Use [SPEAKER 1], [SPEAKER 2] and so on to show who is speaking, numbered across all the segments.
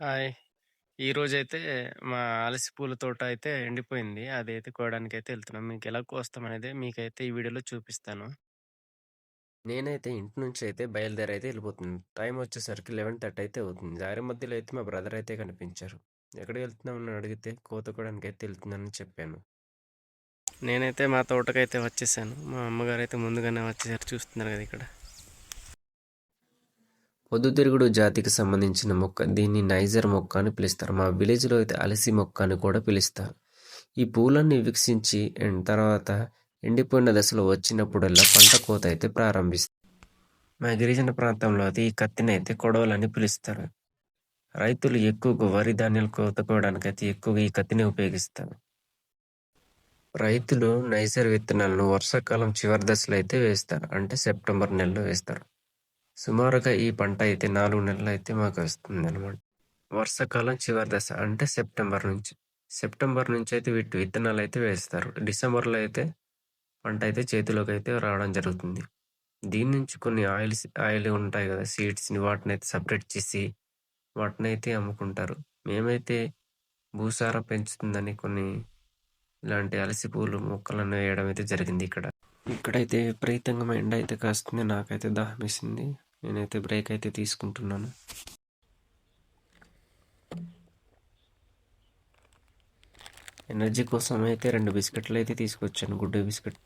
[SPEAKER 1] Hi. ఈరోజైతే మా అలసి పూల తోట అయితే ఎండిపోయింది. అదైతే కోయడానికైతే ఎళ్తున్నాం. మీకెలా కోస్తామనేది మీకైతే ఈ వీడియోలో చూపిస్తాను. నేనైతే ఇంటి నుంచి అయితే బయలుదేరైతే ఎళ్ళిపోతున్నాను. టైం వచ్చేసరికి 11:30 అయితే అవుతుంది. దారి మధ్యలో అయితే మా బ్రదర్ అయితే కనిపించారు. ఎక్కడికి వెళ్తున్నామని అడిగితే కోత కోయడానికైతే ఎళ్తున్నానని చెప్పాను. నేనైతే మా తోటకైతే వచ్చేసాను. మా అమ్మగారైతే ముందుగానే వచ్చేసారు చూస్తున్నారు కదా ఇక్కడ. పొద్దుతిరుగుడు జాతికి సంబంధించిన మొక్క. దీన్ని నైజర్ మొక్క అని పిలుస్తారు. మా విలేజ్‌లో అయితే అలసి మొక్క అని కూడా పిలుస్తారు. ఈ పూలన్నీ వికసించి తర్వాత ఎండిపోయిన దశలో వచ్చినప్పుడల్లా పంట కోత అయితే ప్రారంభిస్తారు. మా గిరిజన ప్రాంతంలో అయితే ఈ కత్తిని అయితే కొడవలని పిలుస్తారు. రైతులు ఎక్కువగా వరి ధాన్యాలు కోత అయితే ఎక్కువగా ఈ కత్తిని ఉపయోగిస్తారు. రైతులు నైజర్ విత్తనాలను వర్షాకాలం చివరి దశలో అయితే వేస్తారు. అంటే సెప్టెంబర్ నెలలో వేస్తారు. సుమారుగా ఈ పంట అయితే నాలుగు నెలలు అయితే మాకు వస్తుందన్నమాట. వర్షాకాలం చివరి దశ అంటే సెప్టెంబర్ నుంచి. సెప్టెంబర్ నుంచి అయితే వీటి విత్తనాలు అయితే వేస్తారు. డిసెంబర్‌లో అయితే పంట అయితే చేతిలోకి అయితే రావడం జరుగుతుంది. దీని నుంచి కొన్ని ఆయిల్స్ ఆయిల్ ఉంటాయి కదా! సీడ్స్‌ని వాటిని అయితే సపరేట్ చేసి వాటిని అయితే అమ్ముకుంటారు. మేమైతే భూసారం పెంచుతుందని కొన్ని ఇలాంటి అలసి పూలు మొక్కలను వేయడం అయితే జరిగింది ఇక్కడ. ఇక్కడైతే విపరీతంగా ఎండ అయితే కాస్తుంది. నాకైతే దాహమేసింది. నేనైతే బ్రేక్ అయితే తీసుకుంటున్నాను. ఎనర్జీ కోసం అయితే రెండు బిస్కెట్లు అయితే తీసుకొచ్చాను. Good biscuit.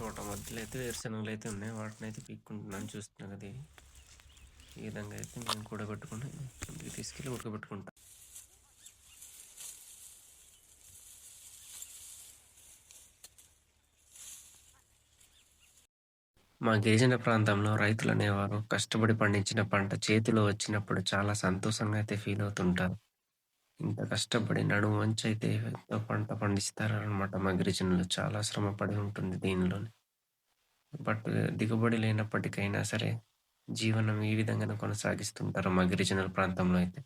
[SPEAKER 1] తోట మధ్యలో అయితే వేరుశనగలు అయితే ఉన్నాయి. వాటిని అయితే పీక్కుంటున్నాను చూస్తున్నాను కదా ఈ విధంగా అయితే మేము కూడబెట్టుకుని ఇంటికి తీసుకెళ్ళి ఉడకబెట్టుకుంటాం. మా గిరిజన ప్రాంతంలో రైతులు అనేవారు కష్టపడి పండించిన పంట చేతిలో వచ్చినప్పుడు చాలా సంతోషంగా అయితే ఫీల్ అవుతుంటారు. ఇంత కష్టపడి నడుము వంచి అయితే ఎంతో పంట పండిస్తారనమాట మా గిరిజనులు. చాలా శ్రమ పడి ఉంటుంది దీనిలోని. బట్ దిగుబడి లేనప్పటికైనా సరే జీవనం ఈ విధంగానే కొనసాగిస్తుంటారు మా గిరిజనుల ప్రాంతంలో అయితే.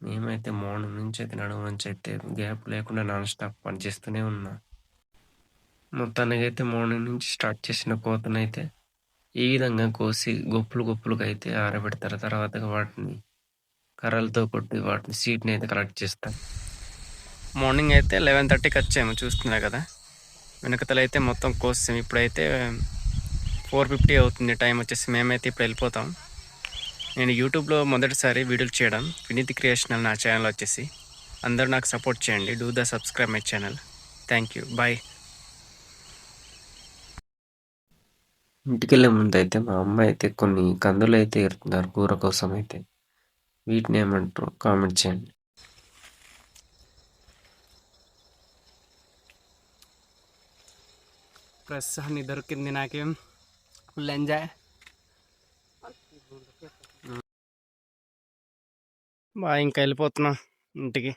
[SPEAKER 1] మేమైతే మార్నింగ్ నుంచి అయితే నడుము నుంచి అయితే గ్యాప్ లేకుండా నాన్ స్టాప్ పనిచేస్తూనే ఉన్నా. మొత్తానికైతే మార్నింగ్ నుంచి స్టార్ట్ చేసిన కోతనైతే ఈ విధంగా కోసి గొప్పులు గొప్పులుగా అయితే ఆరబెడతారు. తర్వాత వాటిని కర్రలతో కొట్టి వాటిని సీడ్‌ని అయితే కలెక్ట్ చేస్తారు. మార్నింగ్ అయితే 11:30కి వచ్చాము చూస్తున్నారు కదా! వెనకతలైతే మొత్తం కోసేసాం. ఇప్పుడైతే 4:50 అవుతుంది టైం వచ్చేసి. మేమైతే ఇప్పుడు వెళ్ళిపోతాం. నేను యూట్యూబ్‌లో మొదటిసారి వీడియోలు చేయడం. వినీత్ క్రియేషన్ అని నా ఛానల్ వచ్చేసి. అందరూ నాకు సపోర్ట్ చేయండి. Do the subscribe my channel. Thank you. Bye. ఇంటికెళ్ళే ముందైతే మా అమ్మ అయితే కొన్ని కందులు అయితే ఏరుతున్నారు కూర కోసం అయితే. వీటిని ఏమంటారు? కామెంట్ చేయండి. ప్రస్తుతాన్ని దొరికింది నాకేం? ఫుల్ ఎంజాయ్ బా ఇంకా వెళ్ళిపోతున్నా ఇంటికి.